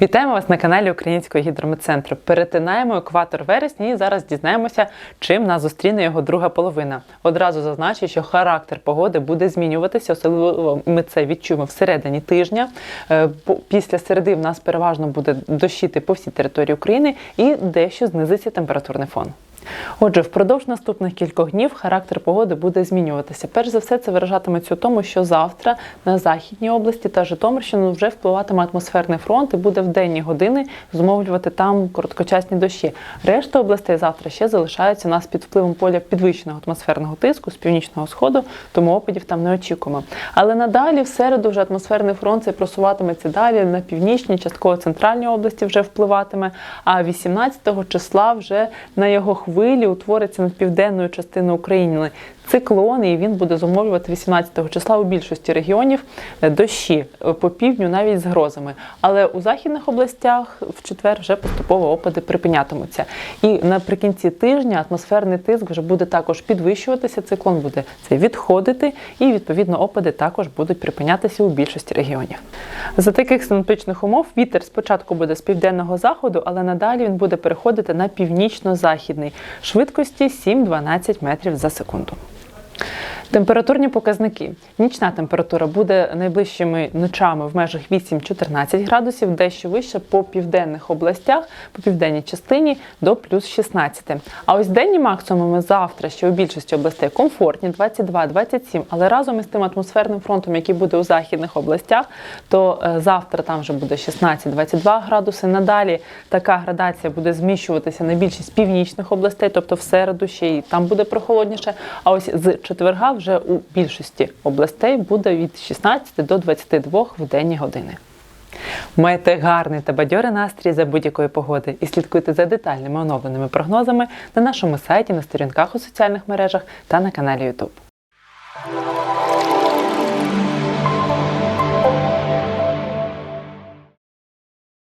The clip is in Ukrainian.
Вітаємо вас на каналі Українського гідрометцентру. Перетинаємо екватор вересня і зараз дізнаємося, чим нас зустріне його друга половина. Одразу зазначу, що характер погоди буде змінюватися, особливо ми це відчуємо всередині тижня. Е, Після середи в нас переважно буде дощити по всій території України і дещо знизиться температурний фон. Отже, впродовж наступних кількох днів характер погоди буде змінюватися. Перш за все, це виражатиметься у тому, що завтра на західній області та Житомирщину вже впливатиме атмосферний фронт і буде в денні години зумовлювати там короткочасні дощі. Решта областей завтра ще залишаються у нас під впливом поля підвищеного атмосферного тиску з північного сходу, тому опадів там не очікуємо. Але надалі, в середу, вже атмосферний фронт цей просуватиметься далі на північній, частково центральній області вже впливатиме. А 18 числа вже на його хвилі утвориться над південною частиною України циклон, і він буде зумовлювати 18 числа у більшості регіонів е, дощі е, по півдню, навіть з грозами. Але у західних областях в четвер вже поступово опади припинятимуться. І наприкінці тижня атмосферний тиск вже буде також підвищуватися. Циклон буде це відходити, і відповідно опади також будуть припинятися у більшості регіонів. За таких синоптичних умов вітер спочатку буде з південного заходу, але надалі він буде переходити на північно-західний швидкості 7-12 метрів за секунду. Температурні показники. Нічна температура буде найближчими ночами в межах 8-14 градусів, дещо вище по південних областях, по південній частині до плюс 16. А ось денні максимуми завтра, ще у більшості областей комфортні 22-27, але разом із тим атмосферним фронтом, який буде у західних областях, то е, завтра там вже буде 16-22 градуси. Надалі така градація буде зміщуватися на більшість північних областей, тобто в середу ще й там буде прохолодніше. А ось з четверга вже у більшості областей буде від 16 до 22 в денні години. Майте гарний та бадьорий настрій за будь-якої погоди і слідкуйте за детальними оновленими прогнозами на нашому сайті, на сторінках у соціальних мережах та на каналі YouTube.